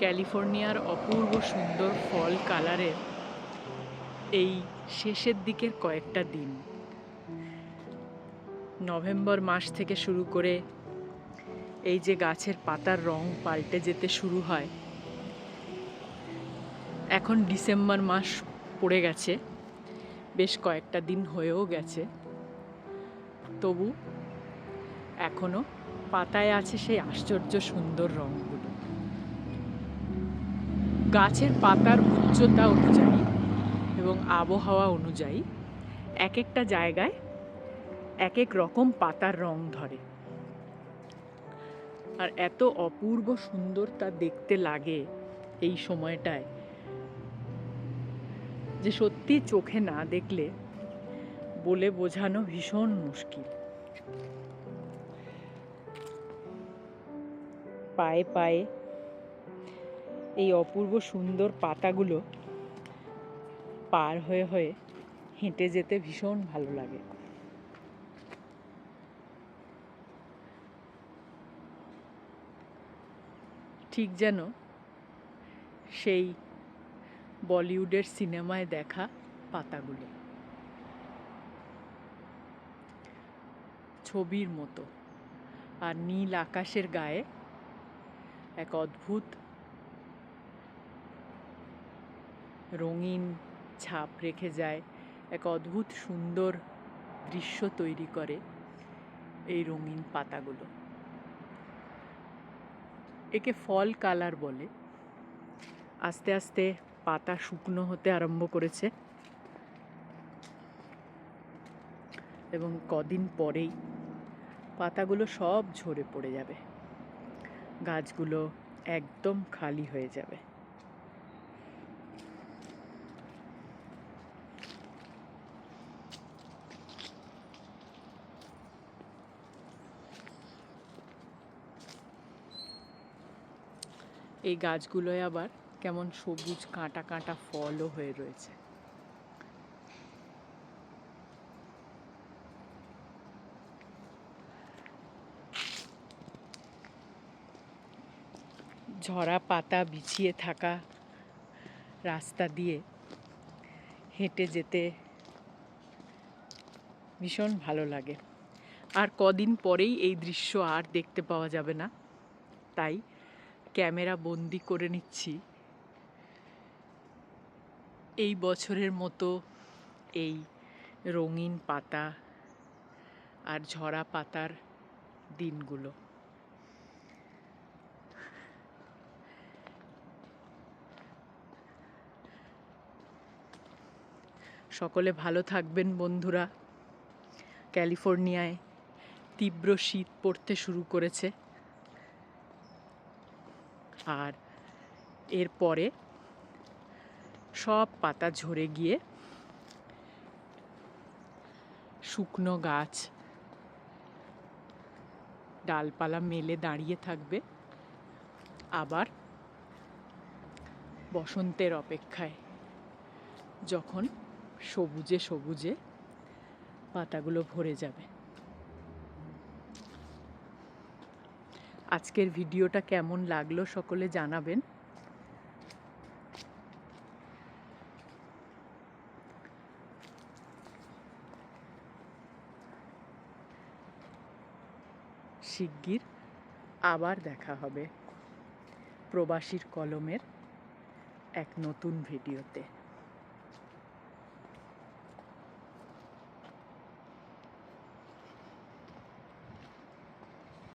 ক্যালিফোর্নিয়ার অপূর্ব সুন্দর ফল কালারের এই শেষের দিকের কয়েকটা দিন। নভেম্বর মাস থেকে শুরু করে এই যে গাছের পাতার রং পাল্টে যেতে শুরু হয়, এখন ডিসেম্বর মাস পড়ে গেছে, বেশ কয়েকটা দিন হয়েও গেছে। তবু এখনও পাতায় আছে সেই আশ্চর্য সুন্দর রঙগুলো গাছের পাতার উচ্চতা অনুযায়ী এবং আবহাওয়া অনুযায়ী এক একটা জায়গায় এক এক রকম পাতার রং ধরে। আর এত অপূর্ব সুন্দর তা দেখতে লাগে এই সময়টায় যে সত্যি চোখে না দেখলে বলে বোঝানো ভীষণ মুশকিল। পায়ে পায়ে এই অপূর্ব সুন্দর পাতাগুলো পার হয়ে হয়ে হেঁটে যেতে ভীষণ ভালো লাগে। ঠিক যেন সেই বলিউডের সিনেমায় দেখা পাতাগুলো। ছবির মতো। আর নীল আকাশের গায়ে এক অদ্ভুত রঙিন ছাপ রেখে যায়, এক অদ্ভুত সুন্দর দৃশ্য তৈরি করে এই রঙিন পাতাগুলো। একে ফল কালার বলে। আস্তে আস্তে পাতা শুকনো হতে আরম্ভ করেছে এবং কদিন পরেই পাতাগুলো সব ঝরে পড়ে যাবে। গাছগুলো একদম খালি হয়ে যাবে। এই গাছগুলোয় আবার কেমন সবুজ কাঁটা কাঁটা ফলও হয়ে রয়েছে। ঝরা পাতা বিছিয়ে থাকা রাস্তা দিয়ে হেঁটে যেতে ভীষণ ভালো লাগে। আর কদিন পরেই এই দৃশ্য আর দেখতে পাওয়া যাবে না। তাই ক্যামেরা বন্দি করে নিচ্ছি। এই বছরের মতো এই রঙিন পাতা আর ঝরা পাতার দিনগুলো। সকলে ভালো থাকবেন বন্ধুরা। ক্যালিফোর্নিয়ায় তীব্র শীত পড়তে শুরু করেছে। আর এরপরে সব পাতা ঝরে গিয়ে শুকনো গাছ ডালপালা মেলে দাঁড়িয়ে থাকবে আবার বসন্তের অপেক্ষায়, যখন সবুজে সবুজে পাতাগুলো ভরে যাবে। আজকের ভিডিওটা কেমন লাগল সকলে জানাবেন। শিগগির আবার দেখা হবে প্রবাসীর কলমের এক নতুন ভিডিওতে।